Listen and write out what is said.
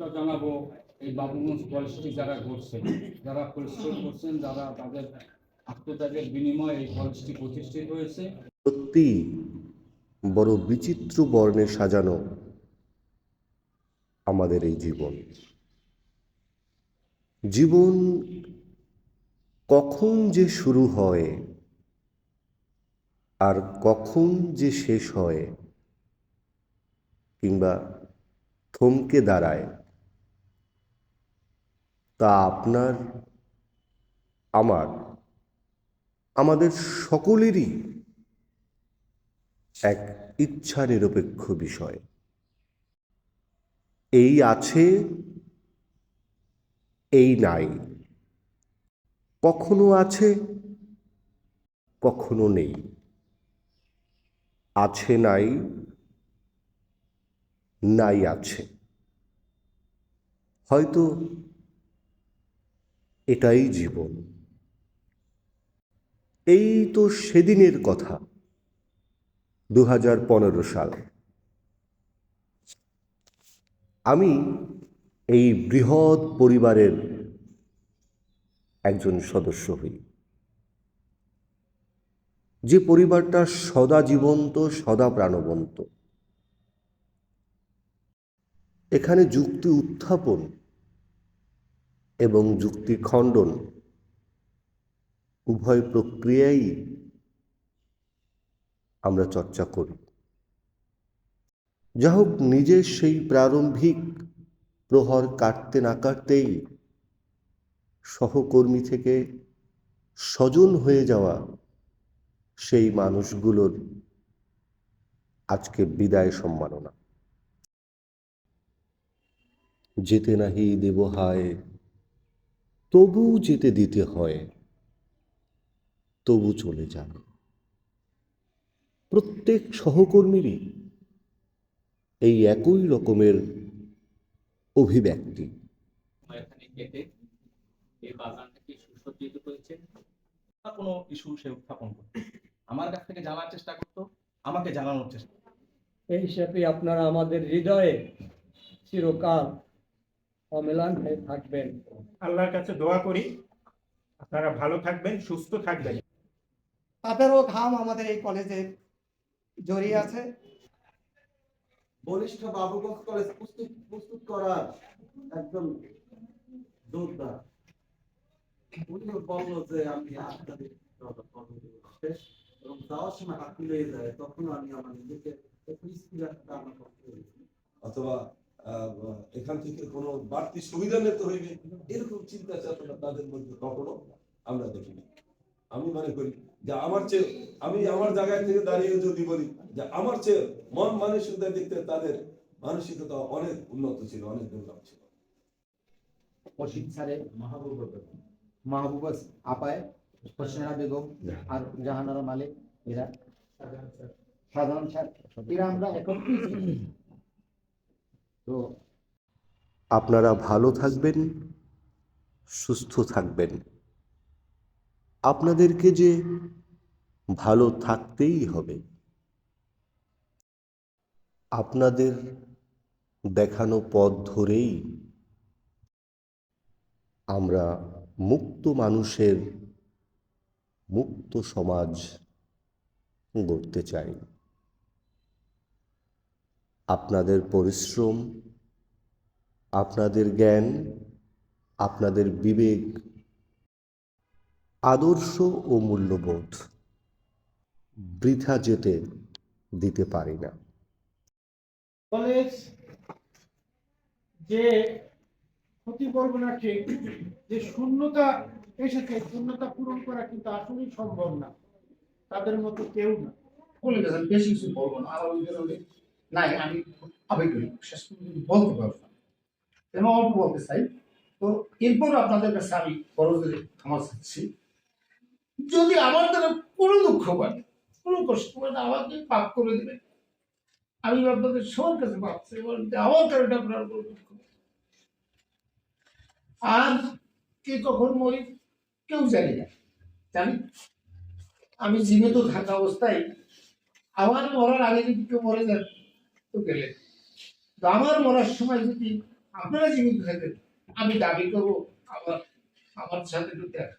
কৃতজ্ঞতা জানাব এই বাবুগঞ্জ কলেজটি যারা করছেন যারা পরিশ্রম করছেন, যারা তাদের আত্মত্যাগের বিনিময়ে এই কলেজটি প্রতিষ্ঠিত হয়েছে। সত্যি বড় বিচিত্র বর্ণে সাজানো আমাদের এই জীবন। জীবন কখন যে শুরু হয় আর কখন যে শেষ হয় কিংবা থমকে দাঁড়ায় তা আপনার, আমার, আমাদের সকলেরই এক ইচ্ছা নিরপেক্ষ বিষয়। এই আছে, এই নাই। কখনো আছে, কখনো নেই। আছে নাই নাই আছে। হয়তো এটাই জীবন। এই তো সেদিনের কথা দু হাজার পনেরো সাল। আমি এই বৃহৎ পরিবারের একজন সদস্য হই। যে পরিবারটা সদা জীবন্ত, সদা প্রাণবন্ত। এখানে যুক্তি উত্থাপন এবং যুক্তি খণ্ডন উভয় প্রক্রিয়াই আমরা চর্চা করি। যা হোক নিজের সেই প্রারম্ভিক প্রহর কাটতে না কাটতেই সহকর্মী থেকে স্বজন হয়ে যাওয়া সেই মানুষগুলোর আজকে বিদায় সম্মাননা। যেতে নাহি দেব হায় তবু যেতে দিতে হয় তবু চলে যান। প্রত্যেক সহকর্মীরই এই একই রকমের অভিব্যক্তি। এই বাগানটাকে সুসজ্জিত করেছে কোনো ইস্যু সে উত্থাপন করতো আমার কাছ থেকে জানার চেষ্টা করতো আমাকে জানানোর চেষ্টা এই হিসাবে আপনারা আমাদের হৃদয়ে চিরকাল অমেলান হয়ে থাকবেন। আল্লাহর কাছে দোয়া করি। আপনারা ভালো থাকবেন সুস্থ থাকবেন। তাদেরও ঘাম আমাদের এই কলেজে জড়িয়ে আছে। বলিষ্ঠ বাবুগঞ্জ কলেজ প্রস্তুত প্রস্তুত করার একজন যোদ্ধা উনিও বলল যে আমি আপনাদের শেষ। এবং যাওয়ার সময় হাত মিলিয়ে যায় তখন আমি আমার নিজেকে একটু স্থির রাখতে আমার পক্ষে হয়েছে। অথবা এখান থেকে কোনো বাড়তি সুবিধা নিতে হইবে। এরকম চিন্তা চেতনা তাদের মধ্যে কখনো আমরা দেখিনি আমি মনে করি যে আমার চেয়ে আমি আমার জায়গায় থেকে দাঁড়িয়ে যদি বলি যে আমার চেয়ে মন মানসিকতা দেখতে তাদের মানসিকতা অনেক উন্নত ছিল অনেক দুর্লভ ছিল। অসিত স্যারে মাহবুব মাহবুবা আপায় হোসেনা বেগম আর জাহানারা মালিক এরা। সাধারণ স্যার। এরা আমরা। তো আপনারা ভালো থাকবেন, সুস্থ থাকবেন। আপনাদেরকে যে ভালো থাকতেই হবে, আপনাদের দেখানো পথ ধরেই আমরা মুক্ত মানুষের মুক্ত সমাজ গড়তে চাই। আপনাদের পরিশ্রম আপনাদের জ্ঞান আপনাদের বিবেক আদর্শ ও মূল্যবোধ বৃথা যেতে দিতে পারি না। কলেজ যে ক্ষতি করব না ঠিক যে শূন্যতা এসেছে শূন্যতা পূরণ করা কিন্তু আসলেই সম্ভব না। তাদের মতো কেউ না। বেশি কিছু বলব না নাই, আমি আবেগী শেষ বলতে পারব না এবং অল্প বলতে চাই। তো এরপর আপনাদের কাছে আমি বড় ক্ষমা চাচ্ছি। যদি আমার দ্বারা কোনো দুঃখ পায় কোনো কষ্ট পায় আমাকে পাপ করে দেবে আমি আপনাদের সবার কাছে পাচ্ছি এবং আমার কারণে আপনার কোনো দুঃখ আর কে কখন মরি, কেউ জানি না। জানি? আমি জীবিত থাকা অবস্থায় আমার মরার আগে যদি কেউ মরে যান তো গেলে। তো আমার মরার সময় যদি আপনারা জীবিত থাকেন, আমি দাবি করব, আমার আমার সাথে একটু দেখা